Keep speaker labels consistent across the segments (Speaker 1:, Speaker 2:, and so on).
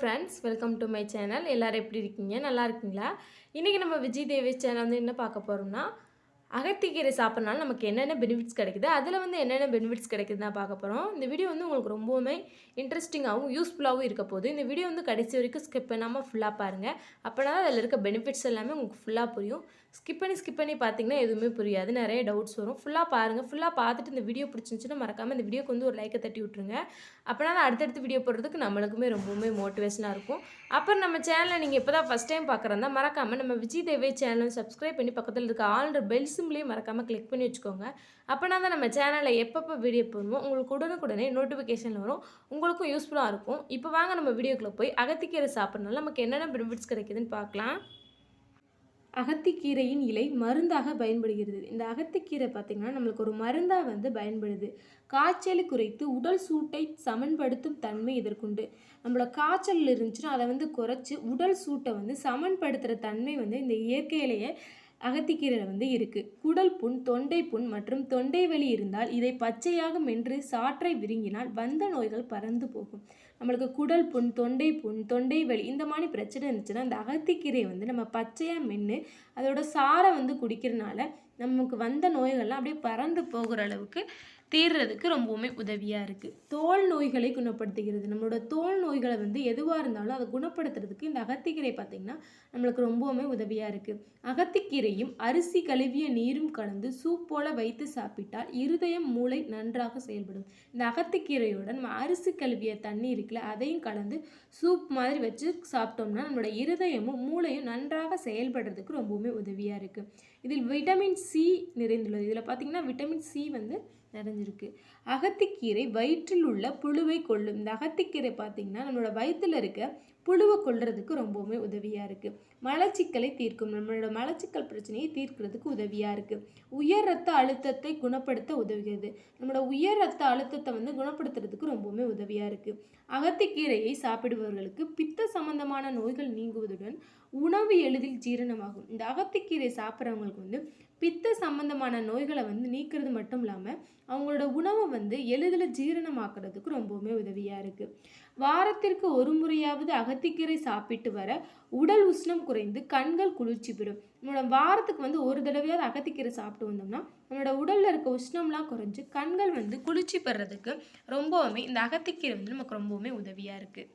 Speaker 1: friends welcome to my channel எல்லோரும் எப்படி இருக்கீங்க நல்லா இருக்கீங்களா இன்றைக்கி நம்ம விஜய் தேவி சேனல் வந்து என்ன பார்க்க போகிறோம்னா அகத்திக்கீரை சாப்பிட்றனால நமக்கு என்னென்ன பெனிஃபிட்ஸ் கிடைக்குது அதில் வந்து என்னென்ன பெனிஃபிட்ஸ் கிடைக்குதுன்னு பார்க்க போகிறோம் இந்த வீடியோ வந்து உங்களுக்கு ரொம்பவுமே இன்ட்ரெஸ்டிங்காகவும் யூஸ்ஃபுல்லாகவும் இருக்க போகுது இந்த வீடியோ வந்து கடைசி வரைக்கும் ஸ்கிப் பண்ணாமல் ஃபுல்லாக பாருங்கள் அப்போனா அதில் இருக்க பெனிஃபிட்ஸ் எல்லாமே உங்களுக்கு ஃபுல்லாக புரியும் ஸ்கிப் பண்ணி ஸ்கிப் பண்ணி பார்த்தீங்கன்னா எதுவுமே புரியாது நிறைய டவுட்ஸ் வரும் ஃபுல்லாக பாருங்கள் ஃபுல்லாக பார்த்துட்டு இந்த வீடியோ பிடிச்சிருந்துச்சுன்னா மறக்காமல் இந்த வீடியோக்கு வந்து ஒரு லைக்கை தட்டி விட்ருங்க அப்போனா நான் அடுத்தடுத்து வீடியோ போடுறதுக்கு நம்மளுக்குமே ரொம்பவுமே மோட்டிவேஷனாக இருக்கும் அப்புறம் நம்ம சேனலில் நீங்கள் இப்போ தான் ஃபஸ்ட் டைம் பார்க்குறதா மறக்காமல் நம்ம விஜய் தேவே சேனல் சப்ஸ்கிரைப் பண்ணி பக்கத்தில் இருக்க ஆல்ரெடி பெல் சிம்லேயும் மறக்காமல் கிளிக் பண்ணி வச்சுக்கோங்க அப்போனா தான் நம்ம சேனலில் எப்பப்போ வீடியோ போடுவோம் உங்களுக்கு உடனுக்குடனே நோட்டிஃபிகேஷன் வரும் உங்களுக்கும் யூஸ்ஃபுல்லாக இருக்கும் இப்போ வாங்க நம்ம வீடியோக்குள்ளே போய் அகத்திக்கீரை சாப்பிட்றதுனால நமக்கு என்னென்ன பெனிஃபிட்ஸ் கிடைக்குதுன்னு பார்க்கலாம்
Speaker 2: அகத்திக்கீரையின் இலை மருந்தாக பயன்படுகிறது இந்த அகத்திக்கீரை பார்த்திங்கன்னா நம்மளுக்கு ஒரு மருந்தாக வந்து பயன்படுது காய்ச்சலை குறைத்து உடல் சூட்டை சமன்படுத்தும் தன்மை இதற்குண்டு நம்மளோட காய்ச்சல் இருந்துச்சுன்னா அதை வந்து குறைச்சி உடல் சூட்டை வந்து சமன்படுத்துகிற தன்மை வந்து இந்த இயற்கையிலேயே அகத்திக்கீரை வந்து இருக்குது குடல் புண் தொண்டை புண் மற்றும் தொண்டை வலி இருந்தால் இதை பச்சையாக மென்று சாற்றை விருங்கினால் வந்த நோய்கள் பறந்து போகும் நம்மளுக்கு குடல் புண் தொண்டை புண் தொண்டை வலி இந்த மாதிரி பிரச்சனை இருந்துச்சுன்னா அந்த அகத்திக்கீரையை வந்து நம்ம பச்சையாக மென்று அதோட சாரை வந்து குடிக்கிறனால நமக்கு வந்த நோய்கள்லாம் அப்படியே பறந்து போகிற அளவுக்கு தீர்றதுக்கு ரொம்பவுமே உதவியாக இருக்குது தோல் நோய்களை குணப்படுத்துகிறது நம்மளோட தோல் நோய்களை வந்து எதுவாக இருந்தாலும் அதை குணப்படுத்துறதுக்கு இந்த அகத்திக்கீரை பார்த்திங்கன்னா நம்மளுக்கு ரொம்பவுமே உதவியாக இருக்குது அகத்திக்கீரையும் அரிசி கழுவிய நீரும் கலந்து சூப் போல் வைத்து சாப்பிட்டால் இருதயம் மூளை நன்றாக செயல்படும் இந்த அகத்திக்கீரையோட நம்ம அரிசி கழுவிய தண்ணி இருக்குல்ல அதையும் கலந்து சூப் மாதிரி வச்சு சாப்பிட்டோம்னா நம்மளோட இருதயமும் மூளையும் நன்றாக செயல்படுறதுக்கு ரொம்பவுமே உதவியாக இருக்குது இதில் விட்டமின் சி நிறைந்துள்ளது இதில் பார்த்திங்கன்னா விட்டமின் சி வந்து நிறைஞ்சிருக்கு அகத்திக்கீரை வயிற்றில் உள்ள புழுவை கொள்ளும் இந்த அகத்திக்கீரை பார்த்திங்கன்னா நம்மளோட வயிற்றில் இருக்க புழுவை கொள்றதுக்கு ரொம்பவுமே உதவியாக இருக்குது மலச்சிக்கலை தீர்க்கும் நம்மளோட மலச்சிக்கல் பிரச்சனையை தீர்க்கிறதுக்கு உதவியாக இருக்குது உயர் ரத்த அழுத்தத்தை குணப்படுத்த உதவுகிறது நம்மளோட உயர் ரத்த அழுத்தத்தை வந்து குணப்படுத்துறதுக்கு ரொம்பவுமே உதவியாக இருக்குது அகத்திக்கீரையை சாப்பிடுபவர்களுக்கு பித்த சம்பந்தமான நோய்கள் நீங்குவதுடன் உணவு எளிதில் ஜீரணமாகும் இந்த அகத்திக்கீரை சாப்பிட்றவங்களுக்கு வந்து பித்த சம்பந்தமான நோய்களை வந்து நீக்கிறது மட்டும் இல்லாமல் அவங்களோட உணவை வந்து எளிதில் ஜீரணமாக்குறதுக்கு ரொம்பவுமே உதவியாக இருக்குது வாரத்திற்கு ஒரு முறையாவது அக அகத்திக்கீரை சாப்பிட்டு வர உடல் உஷ்ணம் குறைந்து கண்கள் குளிர்ச்சி பெறும் நம்மளோட வாரத்துக்கு வந்து ஒரு தடவையாவது அகத்திக்கீரை சாப்பிட்டு வந்தோம்னா நம்மளோட உடலில் இருக்க உஷ்ணம்லாம் குறைஞ்சு கண்கள் வந்து குளிர்ச்சி பெறதுக்கு ரொம்பவுமே இந்த அகத்திக்கீரை வந்து நமக்கு ரொம்பவுமே உதவியாக இருக்குது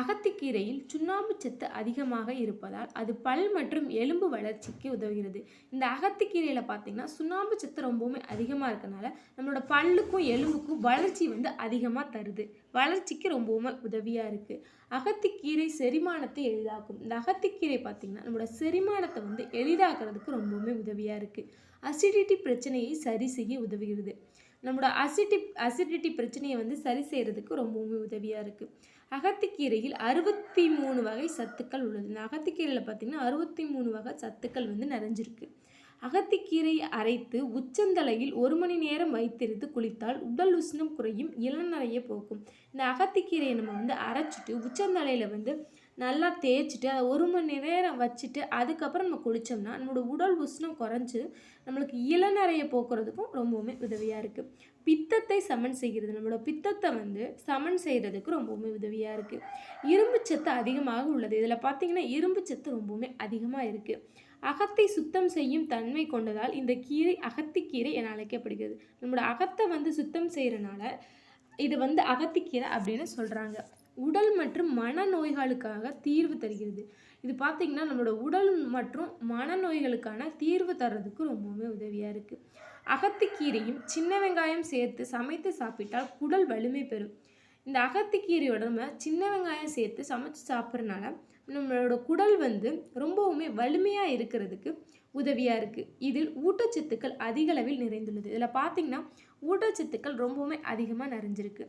Speaker 2: அகத்திக்கீரையில் சுண்ணாம்பு சத்து அதிகமாக இருப்பதால் அது பல் மற்றும் எலும்பு வளர்ச்சிக்கு உதவுகிறது இந்த அகத்திக்கீரையில் பார்த்திங்கன்னா சுண்ணாம்பு சத்து ரொம்பவுமே அதிகமாக இருக்கனால நம்மளோட பல்லுக்கும் எலும்புக்கும் வளர்ச்சி வந்து அதிகமாக தருது வளர்ச்சிக்கு ரொம்பவுமே உதவியாக இருக்குது அகத்திக்கீரை செரிமானத்தை எளிதாக்கும் இந்த அகத்திக்கீரை பார்த்திங்கன்னா நம்மளோட செரிமானத்தை வந்து எளிதாக்குறதுக்கு ரொம்பவுமே உதவியாக இருக்குது அசிடிட்டி பிரச்சனையை சரி செய்ய உதவுகிறது நம்மளோட அசிடி அசிடிட்டி பிரச்சனையை வந்து சரி செய்கிறதுக்கு ரொம்பவுமே உதவியாக இருக்குது அகத்திக்கீரையில் அறுபத்தி மூணு வகை சத்துக்கள் உள்ளது இந்த அகத்திக்கீரையில் பார்த்திங்கன்னா அறுபத்தி மூணு வகை சத்துக்கள் வந்து நிறைஞ்சிருக்கு அகத்திக்கீரை அரைத்து உச்சந்தலையில் ஒரு மணி நேரம் வைத்திருந்து குளித்தால் உடல் உஷ்ணம் குறையும் இளநறைய போக்கும் இந்த அகத்திக்கீரையை நம்ம வந்து அரைச்சிட்டு உச்சந்தலையில் வந்து நல்லா தேய்ச்சிட்டு அதை ஒரு மணி நேரம் வச்சுட்டு அதுக்கப்புறம் நம்ம குளித்தோம்னா நம்மளோட உடல் உஷ்ணம் குறைஞ்சி நம்மளுக்கு இளநறையை போக்குறதுக்கும் ரொம்பவுமே உதவியாக இருக்குது பித்தத்தை சமன் செய்கிறது நம்மளோட பித்தத்தை வந்து சமன் செய்கிறதுக்கு ரொம்பவுமே உதவியாக இருக்குது இரும்பு சத்து அதிகமாக உள்ளது இதில் பார்த்திங்கன்னா இரும்பு சத்து ரொம்பவுமே அதிகமாக இருக்குது அகத்தை சுத்தம் செய்யும் தன்மை கொண்டதால் இந்த கீரை அகத்திக்கீரை என அழைக்கப்படுகிறது நம்மளோட அகத்தை வந்து சுத்தம் செய்கிறனால இது வந்து அகத்திக்கீரை அப்படின்னு சொல்கிறாங்க உடல் மற்றும் மனநோய்களுக்காக தீர்வு தருகிறது இது பார்த்திங்கன்னா நம்மளோட உடல் மற்றும் மனநோய்களுக்கான தீர்வு தர்றதுக்கு ரொம்பவுமே உதவியாக இருக்குது அகத்திக்கீரையும் சின்ன வெங்காயம் சேர்த்து சமைத்து சாப்பிட்டால் குடல் வலிமை பெறும் இந்த அகத்திக்கீரையோட நம்ம சின்ன வெங்காயம் சேர்த்து சமைச்சு சாப்பிட்றனால நம்மளோட குடல் வந்து ரொம்பவுமே வலிமையாக இருக்கிறதுக்கு உதவியாக இருக்குது இதில் ஊட்டச்சத்துக்கள் அதிகளவில் நிறைந்துள்ளது இதில் பார்த்திங்கன்னா ஊட்டச்சத்துக்கள் ரொம்பவுமே அதிகமாக நிறைஞ்சிருக்கு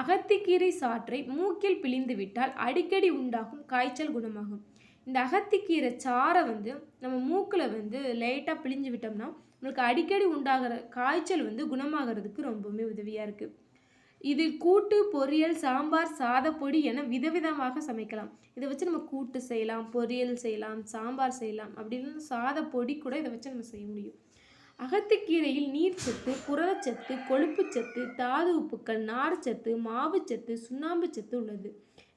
Speaker 2: அகத்திக்கீரை சாற்றை மூக்கில் பிழிந்துவிட்டால் அடிக்கடி உண்டாகும் காய்ச்சல் குணமாகும் இந்த அகத்திக்கீரை சாறை வந்து நம்ம மூக்கில் வந்து லைட்டாக பிழிஞ்சு விட்டோம்னா நம்மளுக்கு அடிக்கடி உண்டாகிற காய்ச்சல் வந்து குணமாகிறதுக்கு ரொம்பவுமே உதவியாக இருக்குது இது கூட்டு பொரியல் சாம்பார் சாதப்பொடி என விதவிதமாக சமைக்கலாம் இதை வச்சு நம்ம கூட்டு செய்யலாம் பொரியல் செய்யலாம் சாம்பார் செய்யலாம் அப்படின்னு சாதப்பொடி கூட இதை வச்சு நம்ம செய்ய முடியும் அகத்துக்கீரையில் நீர்ச்சத்து புரதச்சத்து கொழுப்புச்சத்து தாது உப்புக்கள் நார்ச்சத்து மாவுச்சத்து சுண்ணாம்பு சத்து உள்ளது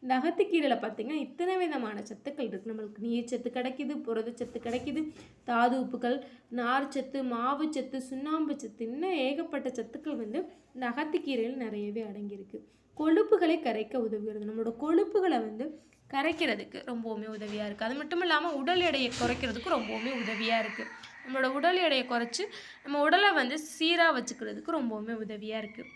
Speaker 2: இந்த அகத்துக்கீரையில் பார்த்திங்கன்னா இத்தனை விதமான சத்துக்கள் இருக்குது நம்மளுக்கு நீர்ச்சத்து கிடைக்கிது புரதச்சத்து கிடைக்கிது தாது உப்புக்கள் நார்ச்சத்து மாவுச்சத்து சுண்ணாம்பு சத்து இன்னும் ஏகப்பட்ட சத்துக்கள் வந்து இந்த அகத்துக்கீரையில் நிறையவே அடங்கியிருக்கு கொழுப்புகளை கரைக்க உதவுகிறது நம்மளோட கொழுப்புகளை வந்து கரைக்கிறதுக்கு ரொம்பவுமே உதவியாக இருக்குது அது மட்டும் இல்லாமல் உடல் எடையை குறைக்கிறதுக்கு ரொம்பவுமே உதவியாக இருக்குது நம்மளோட உடல் எடையை குறைச்சி நம்ம உடலை வந்து சீராக வச்சுக்கிறதுக்கு ரொம்பவுமே உதவியாக இருக்குது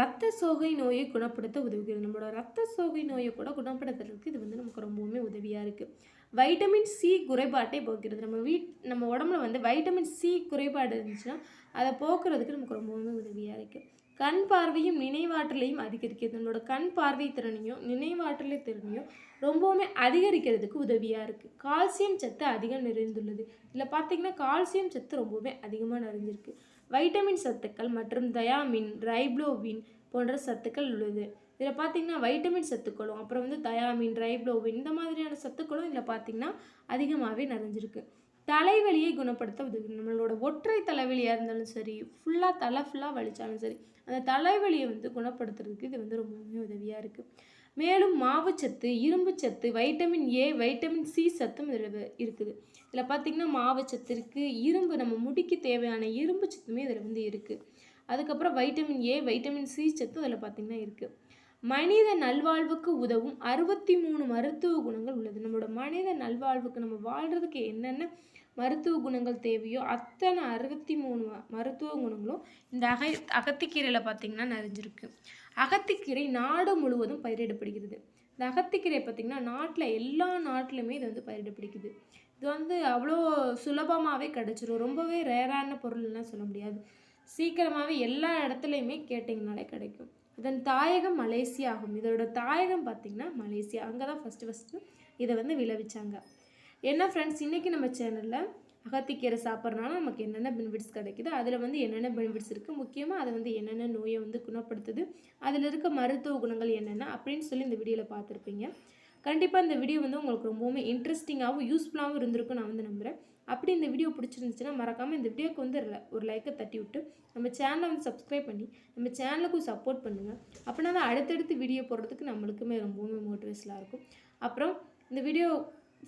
Speaker 2: ரத்த சோகை நோயை குணப்படுத்த உதவுகிறது நம்மளோட ரத்த சோகை நோயை கூட குணப்படுத்துறதுக்கு இது வந்து நமக்கு ரொம்பவுமே உதவியாக இருக்குது வைட்டமின் சி குறைபாட்டை போக்குறது நம்ம வீட் நம்ம உடம்புல வந்து வைட்டமின் சி குறைபாடு இருந்துச்சுன்னா அதை போக்குறதுக்கு நமக்கு ரொம்பவுமே உதவியாக இருக்குது கண் பார்வையும் நினைவாற்றலையும் அதிகரிக்கிறது நம்மளோட கண் பார்வை திறனையும் நினைவாற்றலை திறனையும் ரொம்பவுமே அதிகரிக்கிறதுக்கு உதவியாக இருக்குது கால்சியம் சத்து அதிகம் நிறைந்துள்ளது இதில் பார்த்திங்கன்னா கால்சியம் சத்து ரொம்பவுமே அதிகமாக நிறைஞ்சிருக்கு வைட்டமின் சத்துக்கள் மற்றும் தயாமின் ரைப்ளோவின் போன்ற சத்துக்கள் உள்ளது இதில் பார்த்திங்கன்னா வைட்டமின் சத்துக்களும் அப்புறம் வந்து தயாமின் ரைப்ளோவின் இந்த மாதிரியான சத்துக்களும் இதில் பார்த்திங்கன்னா அதிகமாகவே நிறைஞ்சிருக்கு தலைவலியை குணப்படுத்த உதவி நம்மளோட ஒற்றை தலைவலியாக இருந்தாலும் சரி ஃபுல்லாக தலை ஃபுல்லாக வலித்தாலும் சரி அந்த தலைவலியை வந்து குணப்படுத்துறதுக்கு இது வந்து ரொம்பவுமே உதவியாக இருக்குது மேலும் மாவுச்சத்து சத்து வைட்டமின் ஏ வைட்டமின் சி சத்தும் இதில் இருக்குது இதில் பார்த்திங்கன்னா மாவுச்சத்து இருக்குது இரும்பு நம்ம முடிக்கு தேவையான இரும்பு சத்துமே இதில் வந்து இருக்குது அதுக்கப்புறம் வைட்டமின் ஏ வைட்டமின் சி சத்தும் அதில் பார்த்திங்கன்னா இருக்குது மனித நல்வாழ்வுக்கு உதவும் அறுபத்தி மூணு மருத்துவ குணங்கள் உள்ளது நம்மளோட மனித நல்வாழ்வுக்கு நம்ம வாழ்கிறதுக்கு என்னென்ன மருத்துவ குணங்கள் தேவையோ அத்தனை அறுபத்தி மூணு மருத்துவ குணங்களும் இந்த அகை அகத்திக்கீரையில் பார்த்திங்கன்னா நிறைஞ்சிருக்கு அகத்திக்கீரை நாடு முழுவதும் பயிரிடப்படுகிறது இந்த அகத்திக்கீரை பார்த்திங்கன்னா நாட்டில் எல்லா நாட்டிலுமே இது வந்து பயிரிடப்படுகிறது இது வந்து அவ்வளோ சுலபமாகவே கிடச்சிரும் ரொம்பவே ரேரான பொருள்லாம் சொல்ல முடியாது சீக்கிரமாகவே எல்லா இடத்துலையுமே கேட்டிங்கனாலே கிடைக்கும் இதன் தாயகம் மலேசியா ஆகும் இதோட தாயகம் பார்த்திங்கன்னா மலேசியா அங்கே தான் ஃபஸ்ட்டு ஃபஸ்ட்டு இதை வந்து விளைவிச்சாங்க என்ன ஃப்ரெண்ட்ஸ் இன்றைக்கி நம்ம சேனலில் அகத்திக்கீரை சாப்பிட்றனால நமக்கு என்னென்ன பெனிஃபிட்ஸ் கிடைக்குது அதில் வந்து என்னென்ன பெனிஃபிட்ஸ் இருக்குது முக்கியமாக அதை வந்து என்னென்ன நோயை வந்து குணப்படுத்துது அதில் இருக்க மருத்துவ குணங்கள் என்னென்ன அப்படின்னு சொல்லி இந்த வீடியோவில் பார்த்துருப்பீங்க கண்டிப்பாக இந்த வீடியோ வந்து உங்களுக்கு ரொம்பவுமே இன்ட்ரெஸ்டிங்காகவும் யூஸ்ஃபுல்லாகவும் இருந்திருக்கும் நான் வந்து நம்புகிறேன் அப்படி இந்த வீடியோ பிடிச்சிருந்துச்சுன்னா மறக்காமல் இந்த வீடியோக்கு வந்து ஒரு லைக்கை தட்டி விட்டு நம்ம சேனலை வந்து சப்ஸ்கிரைப் பண்ணி நம்ம சேனலுக்கும் சப்போர்ட் பண்ணுங்கள் அப்படின்னா தான் அடுத்தடுத்து வீடியோ போடுறதுக்கு நம்மளுக்குமே ரொம்பவுமே மோட்டிவேஷனாக இருக்கும் அப்புறம் இந்த வீடியோ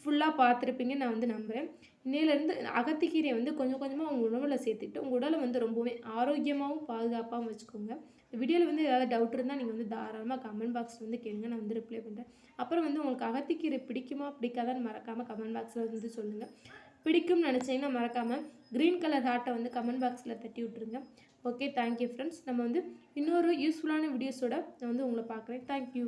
Speaker 2: ஃபுல்லாக பார்த்துருப்பீங்கன்னு நான் வந்து நம்புகிறேன் இன்னையிலேருந்து அகத்திக்கீரையை வந்து கொஞ்சம் கொஞ்சமாக உங்கள் உணவில் சேர்த்துக்கிட்டு உங்கள் உடலை வந்து ரொம்பவுமே ஆரோக்கியமாகவும் பாதுகாப்பாகவும் வச்சுக்கோங்க வீடியோவில் வந்து ஏதாவது டவுட் இருந்தால் நீங்கள் வந்து தாராளமாக கமெண்ட் பாக்ஸில் வந்து கேளுங்க நான் வந்து ரிப்ளை பண்ணுறேன் அப்புறம் வந்து உங்களுக்கு அகத்திக்கீரை பிடிக்குமா பிடிக்காதான்னு மறக்காமல் கமெண்ட் பாக்ஸில் வந்து சொல்லுங்கள் பிடிக்கும்னு நினச்சிங்கன்னா மறக்காமல் க்ரீன் கலர் ஹார்ட்டை வந்து கமெண்ட் பாக்ஸில் தட்டி விட்ருங்க ஓகே தேங்க்யூ ஃப்ரெண்ட்ஸ் நம்ம வந்து இன்னொரு யூஸ்ஃபுல்லான வீடியோஸோட நான் வந்து உங்களை பார்க்குறேன் தேங்க்யூ